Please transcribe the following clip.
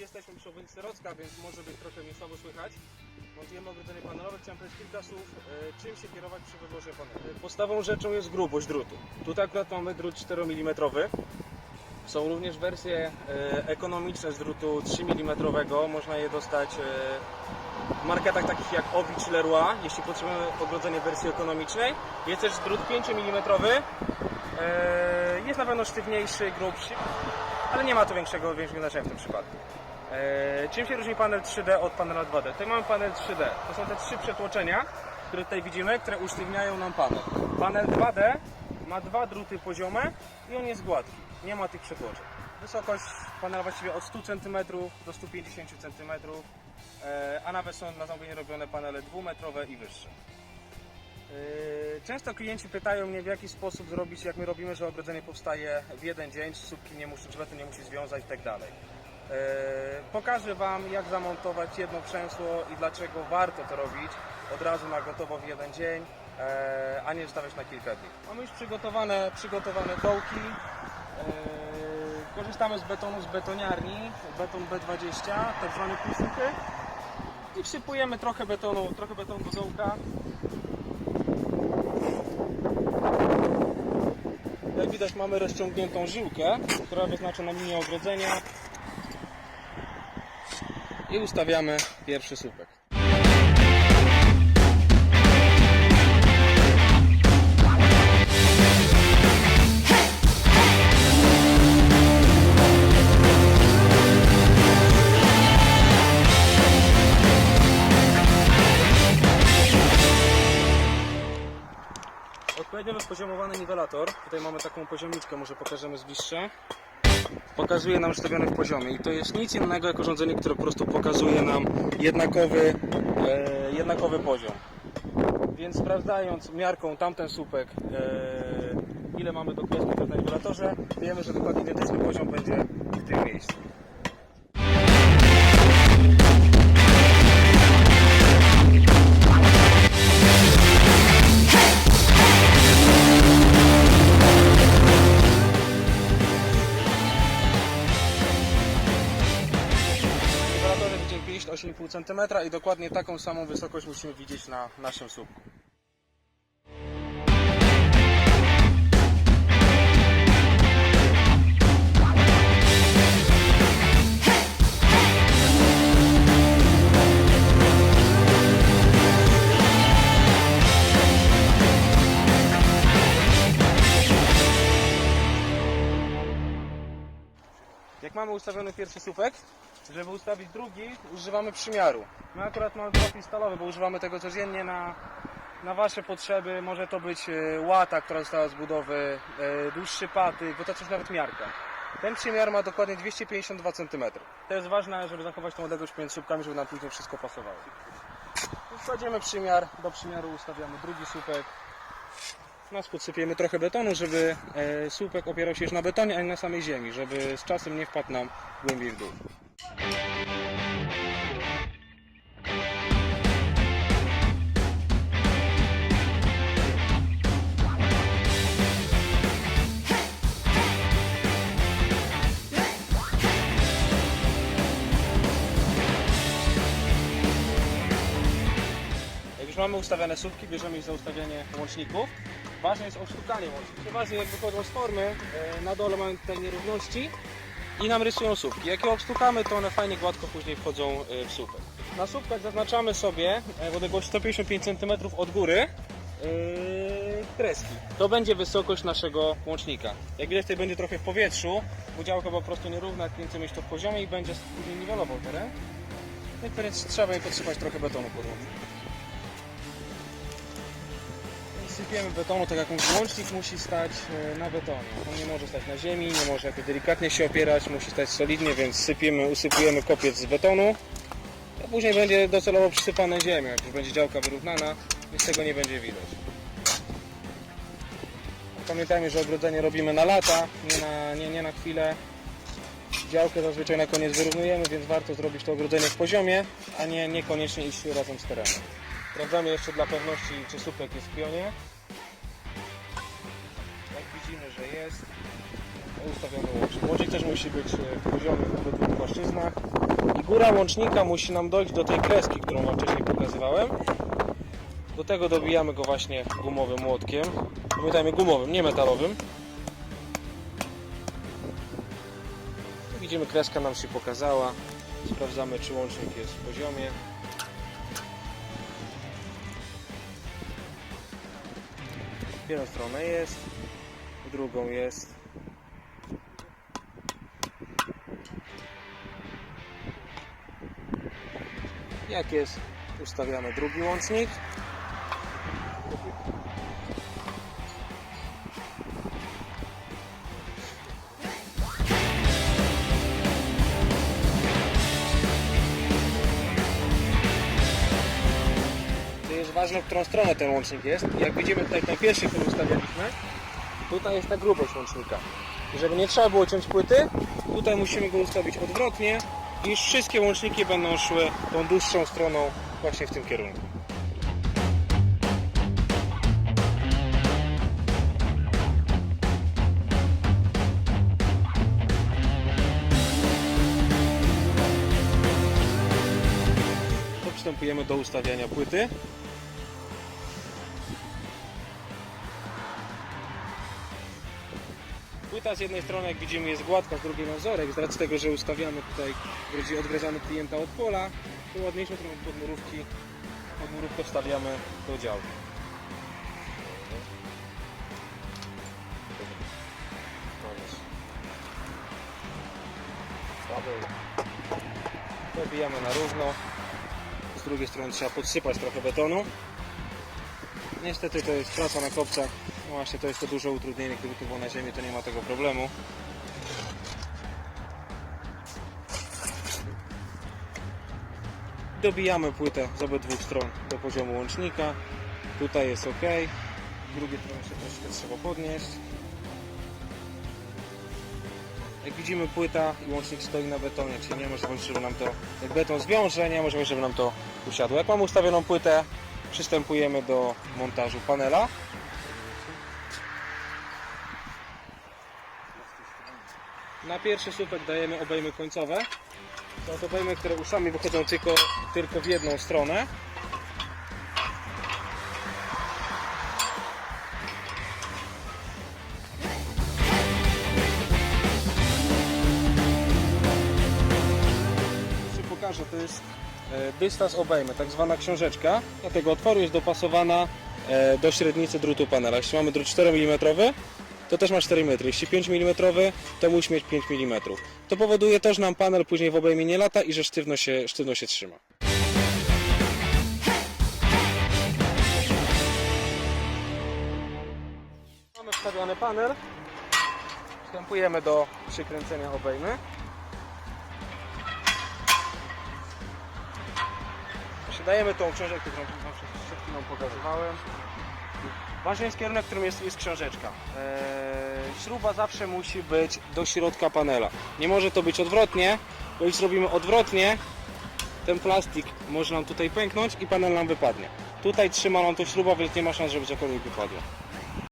jesteśmy przy ulicy Rocka, więc może być trochę mnie słabo słychać. Montujemy ogrodzenie panelowe. Chciałem powiedzieć kilka słów, e, czym się kierować przy wyborze paneli. Podstawą rzeczą jest grubość drutu. Tutaj akurat mamy drut 4 mm. Są również wersje e, ekonomiczne z drutu 3 mm. Można je dostać e, w marketach takich jak Obi czy Leroy, jeśli potrzebujemy ogrodzenie wersji ekonomicznej. Jest też drut 5 mm. Jest na pewno sztywniejszy, grubszy, ale nie ma to większego, większego znaczenia w tym przypadku. E, czym się różni panel 3D od panela 2D? Tutaj mamy panel 3D. To są te trzy przetłoczenia, które tutaj widzimy, które usztywniają nam panel. Panel 2D ma dwa druty poziome i on jest gładki. Nie ma tych przetłoczeń. Wysokość panela właściwie od 100 cm do 150 cm, e, a nawet są na zamówienie robione panele dwumetrowe i wyższe. Yy, Często klienci pytają mnie, w jaki sposób zrobić, jak my robimy, że ogrodzenie powstaje w jeden dzień, słupki nie musi, beton nie musi związać i tak Pokażę Wam, jak zamontować jedno przęsło i dlaczego warto to robić od razu na gotowo w jeden dzień, yy, a nie zostawiać na kilka dni. Mamy już przygotowane, przygotowane dołki. Yy, Korzystamy z betonu z betoniarni, beton B20, tak zwany półsuchy. I wsypujemy trochę betonu, trochę betonu do dołka. Jak widać mamy rozciągniętą żyłkę, która wyznacza nam linię ogrodzenia i ustawiamy pierwszy słupek. Odpowiednio rozpoziomowany niwelator. Tutaj mamy taką poziomniczkę, może pokażemy z bliższa. Pokazuje nam ustawiony w poziomie i to jest nic innego jak urządzenie, które po prostu pokazuje nam jednakowy, e, jednakowy poziom. Więc sprawdzając miarką tamten słupek, e, ile mamy do kresu na niwelatorze, wiemy, że dokładnie identyczny poziom będzie w tym miejscu. 8,5 cm i dokładnie taką samą wysokość musimy widzieć na naszym słupku. Jak mamy ustawiony pierwszy słupek, żeby ustawić drugi, używamy przymiaru. My akurat mamy profil stalowy, bo używamy tego codziennie na, na Wasze potrzeby. Może to być e, łata, która została z budowy, e, dłuższy patyk, bo to coś nawet miarka. Ten przymiar ma dokładnie 252 cm. To jest ważne, żeby zachować tą odległość między słupkami, żeby nam później wszystko pasowało. Kładziemy przymiar, do przymiaru ustawiamy drugi słupek. Na spód sypiemy trochę betonu, żeby e, słupek opierał się już na betonie, a nie na samej ziemi, żeby z czasem nie wpadł nam głębiej w dół. Mamy ustawione słupki, bierzemy ich za ustawianie łączników. Ważne jest osztukanie łączników. Przeważnie jak wychodzą z formy, e, na dole mamy tutaj nierówności i nam rysują słupki. Jak je obstukamy, to one fajnie gładko później wchodzą e, w słupek. Na słupkach zaznaczamy sobie e, w odległości 155 cm od góry kreski. To będzie wysokość naszego łącznika. Jak widać tutaj będzie trochę w powietrzu, bo działka po prostu nierówna, chcemy mieć to w poziomie i będzie później niwelował teren. No i koniec trzeba jej podsypać trochę betonu pod łącznik. Sypiemy betonu, tak jak łącznik musi stać e, na betonie. On nie może stać na ziemi, nie może delikatnie się opierać, musi stać solidnie, więc sypiemy, usypujemy kopiec z betonu. A później będzie docelowo przysypane ziemią, jak już będzie działka wyrównana, nic tego nie będzie widać. Pamiętajmy, że ogrodzenie robimy na lata, nie na, nie, nie na chwilę. Działkę zazwyczaj na koniec wyrównujemy, więc warto zrobić to ogrodzenie w poziomie, a nie niekoniecznie iść razem z terenem. Sprawdzamy jeszcze dla pewności, czy słupek jest w pionie. Jak widzimy, że jest, ustawiamy łącznik. Łącznik też musi być e, w poziomie w obydwu płaszczyznach. I góra łącznika musi nam dojść do tej kreski, którą Wam wcześniej pokazywałem. Do tego dobijamy go właśnie gumowym młotkiem. Pamiętajmy gumowym, nie metalowym. Widzimy, kreska nam się pokazała. Sprawdzamy, czy łącznik jest w poziomie. Jedną stronę jest, w drugą jest. Jak jest, ustawiamy drugi łącznik. Ważne, w którą stronę ten łącznik jest. Jak widzimy tutaj ten pierwszy, który ustawialiśmy, tutaj jest ta grubość łącznika. I żeby nie trzeba było ciąć płyty, tutaj musimy go ustawić odwrotnie, iż wszystkie łączniki będą szły tą dłuższą stroną właśnie w tym kierunku. Przystępujemy do ustawiania płyty. Płyta z jednej strony, jak widzimy, jest gładka, z drugiej ma. Z racji tego, że ustawiamy tutaj, odgryzamy klienta od pola, to ładniejszą podmurówki, podmurówkę wstawiamy do działu. Dobijamy na równo. Z drugiej strony trzeba podsypać trochę betonu. Niestety to jest praca na kopcach. No właśnie to jest to duże utrudnienie. Gdyby to było na ziemi, to nie ma tego problemu. Dobijamy płytę z obydwu stron do poziomu łącznika. Tutaj jest ok. Z drugiej strony się troszkę trzeba podnieść. Jak widzimy płyta i łącznik stoi na betonie, czyli nie ma możliwości, żeby nam to, jak beton zwiąże, nie ma możliwości, żeby nam to usiadło. Jak mamy ustawioną płytę, przystępujemy do montażu panela. Na pierwszy słupek dajemy obejmy końcowe. To są obejmy, które uszami wychodzą tylko, tylko w jedną stronę. Pokażę, to jest e, dystans obejmy, tak zwana książeczka. Do tego otworu jest dopasowana e, do średnicy drutu panela. Jeśli mamy drut 4 mm, to też ma 4 mm. Jeśli 5 mm, to musi mieć 5 mm. To powoduje też, że nam panel później w obejmie nie lata i że sztywno się, sztywno się trzyma. Mamy wstawiony panel. Wstępujemy do przykręcenia obejmy. Dajemy tą książeczkę, którą przed chwilą pokazywałem. Ważny jest kierunek, w którym jest, jest książeczka. Eee, śruba zawsze musi być do środka panela. Nie może to być odwrotnie, bo jeśli zrobimy odwrotnie, ten plastik może nam tutaj pęknąć i panel nam wypadnie. Tutaj trzyma nam to śruba, więc nie ma szans, żeby cokolwiek wypadło.